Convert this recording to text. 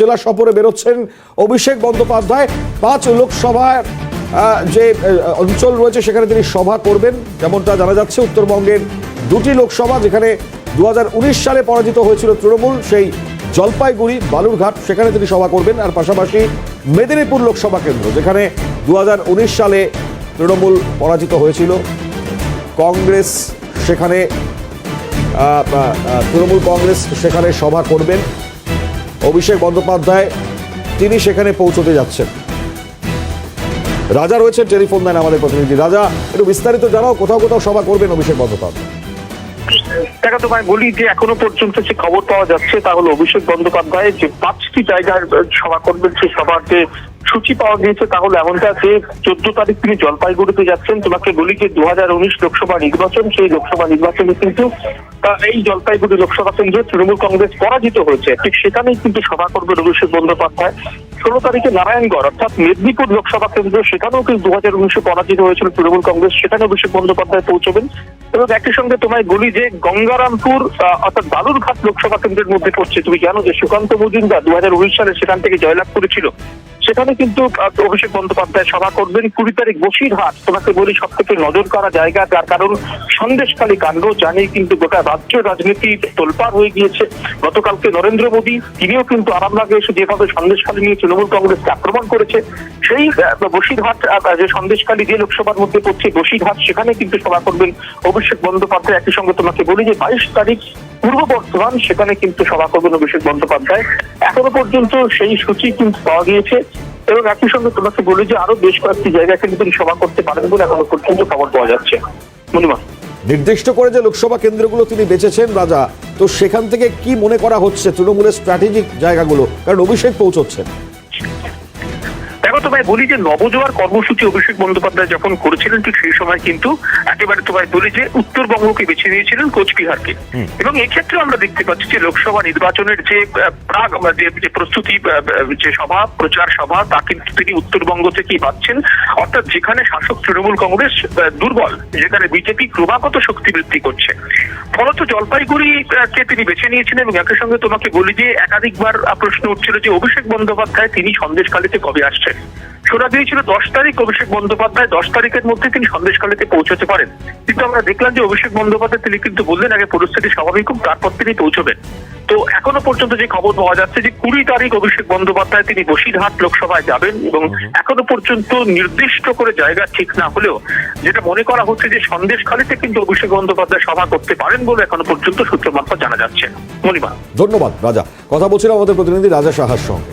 জেলা সফরে বেরোচ্ছেন অভিষেক বন্দ্যোপাধ্যায়। পাঁচ লোকসভার যে অঞ্চল রয়েছে সেখানে তিনি সভা করবেন। যেমনটা জানা যাচ্ছে, উত্তরবঙ্গের দুটি লোকসভা যেখানে দু হাজার উনিশ সালে পরাজিত হয়েছিল তৃণমূল, সেই জলপাইগুড়ি, বালুরঘাট, সেখানে তিনি সভা করবেন। আর পাশাপাশি মেদিনীপুর লোকসভা কেন্দ্র, যেখানে দু হাজার উনিশ সালে তৃণমূল পরাজিত হয়েছিল। কংগ্রেস সেখানে তৃণমূল কংগ্রেস সেখানে সভা করবেন। অভিষেক বন্দ্যোপাধ্যায়, তিনি সেখানে পৌঁছতে যাচ্ছেন। রাজা রয়েছেন টেলিফোন দেন আমাদের প্রতিনিধি। রাজা, একটু বিস্তারিত জানাও, কোথাও কোথাও সভা করবেন অভিষেক বন্দ্যোপাধ্যায়? দেখা তোমায় বলি যে এখনও পর্যন্ত যে খবর পাওয়া যাচ্ছে, তা হলো অভিষেক বন্দ্যোপাধ্যায় যে পাঁচটি জায়গার সভা করবেন সেই সভার যে সূচি পাওয়া গিয়েছে, তাহলে এমনটা যে চোদ্দ তারিখ তিনি জলপাইগুড়িতে যাচ্ছেন, তোমাকে বলি যে দু হাজার উনিশ লোকসভা নির্বাচন, সেই লোকসভা নির্বাচনে কিন্তু এই জলপাইগুড়ি লোকসভা কেন্দ্রে তৃণমূল কংগ্রেস পরাজিত হয়েছে। ঠিক সেখানেই কিন্তু সভা করবেন অভিষেক বন্দ্যোপাধ্যায়। ষোলো তারিখে নারায়ণগড়, অর্থাৎ মেদিনীপুর লোকসভা কেন্দ্র, সেখানেও কিন্তু দু হাজার উনিশে পরাজিত হয়েছিল তৃণমূল কংগ্রেস সেখানে অভিষেক বন্দ্যোপাধ্যায় পৌঁছবেন। এবং একই সঙ্গে তোমায় বলি যে গঙ্গারামপুর অর্থাৎ বালুরঘাট লোকসভা কেন্দ্রের মধ্যে পড়ছে। তুমি জানো যে সুকান্ত মজুমদার দু হাজার উনিশ সালে সেখান থেকে জয়লাভ করেছিল। সেখানে কিন্তু অভিষেক বন্দ্যোপাধ্যায় সভা করবেন কুড়ি তারিখ বসিরহাট। তোমাকে বলি সব থেকে নজর করা জায়গা, যার কারণ সন্দেশখালী কাণ্ড জানিয়ে কিন্তু গোটা রাজ্য রাজনীতি তোলপাড় হয়ে গিয়েছে। গতকালকে নরেন্দ্র মোদী, তিনিও কিন্তু আরামবাগে এসে যেভাবে সন্দেশখালী নিয়ে তৃণমূল কংগ্রেসকে আক্রমণ করেছে, সেই বসিরহাট যে সন্দেশখালী যে লোকসভার মধ্যে পড়ছে বসিরহাট, সেখানে কিন্তু সভা করবেন অভিষেক বন্দ্যোপাধ্যায়। একই সঙ্গে তোমাকে বলি যে বাইশ তারিখ পূর্ব বর্ধমান সেখানে কিন্তু সভা করবেন অভিষেক বন্দ্যোপাধ্যায়। এখনও পর্যন্ত সেই সূচি কিন্তু পাওয়া গিয়েছে। এবং একই সঙ্গে তোমাকে বলি যে আরও বেশ কয়েকটি জায়গায় কিন্তু তিনি সভা করতে পারেন বলে এখনও পর্যন্ত খবর পাওয়া যাচ্ছে। মনিমা নির্দিষ্ট করে যে লোকসভা কেন্দ্রগুলো তিনি বেঁচেছেন রাজা তো সেখান থেকে কি মনে করা হচ্ছে তৃণমূলের স্ট্র্যাটেজিক জায়গাগুলো? কারণ অভিষেক পৌঁছচ্ছেন। দেখো তোমায় বলি যে নবজোয়ার কর্মসূচি অভিষেক বন্দ্যোপাধ্যায় যখন করেছিলেন ঠিক সেই সময় কিন্তু একেবারে তোমায় বলি যে উত্তরবঙ্গকে বেছে নিয়েছিলেন কোচবিহারকে। এবং এক্ষেত্রে আমরা দেখতে পাচ্ছি যে লোকসভা নির্বাচনের যে প্রাগ যে প্রস্তুতি যে সভা প্রচার সভা তা কিন্তু তিনি উত্তরবঙ্গ থেকেই পাচ্ছেন। অর্থাৎ যেখানে শাসক তৃণমূল কংগ্রেস দুর্বল যেখানে বিজেপি ক্রমাগত শক্তি বৃদ্ধি করছে। ফলত জলপাইগুড়ি কে তিনি বেছে নিয়েছেন এবং একই সঙ্গে তোমাকে বলি যে একাধিকবার প্রশ্ন উঠছিল যে অভিষেক বন্দ্যোপাধ্যায় তিনি সন্দেশকালীতে কবে আসছেন। শোনা গিয়েছিল দশ তারিখ অভিষেক বন্দ্যোপাধ্যায়, দশ তারিখের মধ্যে তিনি সন্দেশকালীতে পৌঁছতে পারেন। কিন্তু আমরা দেখলাম যে অভিষেক বন্দ্যোপাধ্যায়, তিনি কিন্তু বললেন, আগে পরিস্থিতি স্বাভাবিক হোক, তারপর তিনি পৌঁছবেন। তো এখনও পর্যন্ত যে খবর পাওয়া যাচ্ছে যে কুড়ি তারিখ অভিষেক বন্দ্যোপাধ্যায় তিনি বসিরহাট লোকসভায় যাবেন এবং এখনও পর্যন্ত নির্দিষ্ট করে জায়গা ঠিক না হলেও যেটা মনে করা হচ্ছে যে সন্দেশখালীতে কিন্তু অভিষেক বন্দ্যোপাধ্যায় সভা করতে পারেন বলে এখনও পর্যন্ত সূত্র জানা যাচ্ছে। মনিমা ধন্যবাদ, রাজা। কথা বলছিলাম আমাদের প্রতিনিধি রাজা সাহার সঙ্গে।